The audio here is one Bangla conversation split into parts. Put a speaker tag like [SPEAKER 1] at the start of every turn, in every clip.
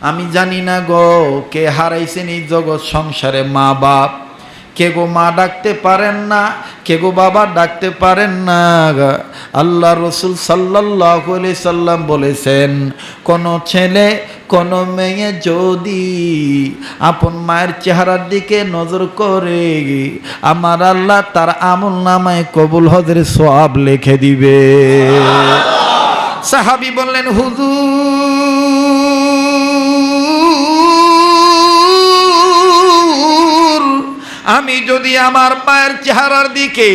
[SPEAKER 1] আমি জানি না গো, কে হারাইছেন এই জগৎ সংসারে মা বাপ। কে গো মা ডাকতে পারেন না, কে গো বাবা ডাকতে পারেন না আল্লাহ রসুল সাল্লাহ সাল্লাম বলেছেন, কোন ছেলে, কোন মেয়ে যদি আপন মায়ের চেহারার দিকে নজর করে, আমার আল্লাহ তার আমল নামায় কবুল হজরে সব লিখে দিবে। সাহাবি বললেন, হুজুর আমি যদি আমার মায়ের চেহারার দিকে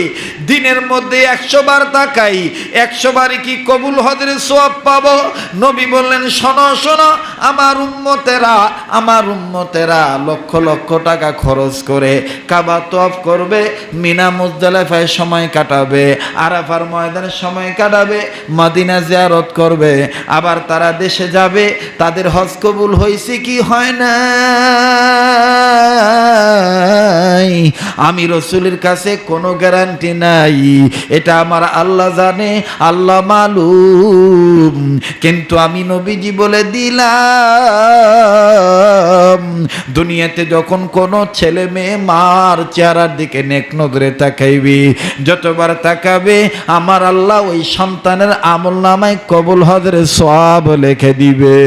[SPEAKER 1] দিনের মধ্যে একশো বার তাকাই, একশো বারই কি কবুল হজরে সোয়াব পাবো? নবী বললেন, শোনো শোনো, আমার উম্মতেরা আমার উম্মতেরা লক্ষ লক্ষ টাকা খরচ করে কাবা তফ করবে, মিনা মুজদালেফায় সময় কাটাবে, আরাফার ময়দানে সময় কাটাবে, মদিনা জিয়ারত করবে, আবার তারা দেশে যাবে, তাদের হজ কবুল হয়েছে কি হয় না? আমি রসুলের কাছে কোনো গ্যারান্টি নাই। এটা আমার আল্লাহ জানে, আল্লাহ মালুম। কিন্তু আমি নবীজি বলে দিলাম, দুনিয়াতে যখন কোনো ছেলে মেয়ে মার চেহারার দিকে নেক নজরে তাকাইবি, যতবার তাকাবে আমার আল্লাহ ওই সন্তানের আমল নামায় কবুল হজরে সব লেখে দিবে।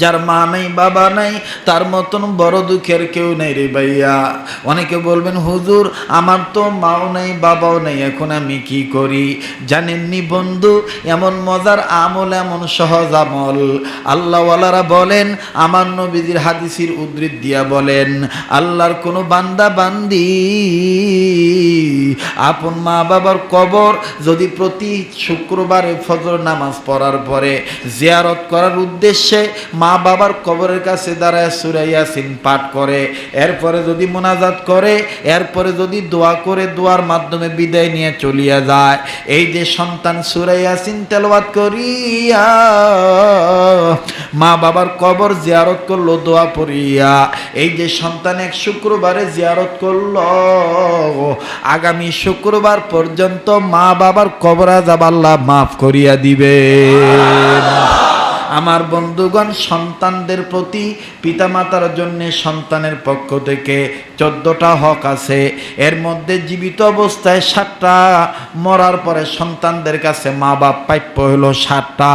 [SPEAKER 1] যার মা নাই, বাবা নাই, তার মতন বড় দুঃখের কেউ নেই রে ভাইয়া। অনেকে বলবেন, হুজুর, আমার তো মাও নেই, বাবাও নেই, এখন আমি কি করি? জানেননি বন্ধু, এমন মজার আমল, এমন সহজ আমল। আল্লাহওয়ালারা বলেন, আমার নবীজির হাদিসির উদ্ধৃত দিয়া বলেন, আল্লাহর কোনো বান্দা বান্দি, আপন মা বাবার কবর যদি প্রতি শুক্রবারে ফজর নামাজ পড়ার পরে জিয়ারত করার উদ্দেশ্যে মা বাবার কবরের কাছে দাঁড়ায় সুরাইয়াসিন পাঠ করে, এরপরে যদি মোনাজাত করে, এরপরে যদি দোয়া করে, দোয়ার মাধ্যমে বিদায় নিয়ে চলিয়া যায়। এই যে সন্তান সুরাইয়াসিন তেলবাদ করিয়া, মা বাবার কবর জিয়ারত করল, দোয়া পড়িয়া, এই যে সন্তান এক শুক্রবারে জিয়ারত করল, আগামী শুক্রবার পর্যন্ত মা বাবার কবর আল্লাহ মাফ করিয়া দিবে। আমার বন্ধুগণ, সন্তানদের প্রতি পিতামাতার জন্যে সন্তানের পক্ষ থেকে চোদ্দটা হক আছে। এর মধ্যে জীবিত অবস্থায় সাতটা, মরার পরে সন্তানদের কাছে মা বাপ প্রাপ্য হলো সাতটা।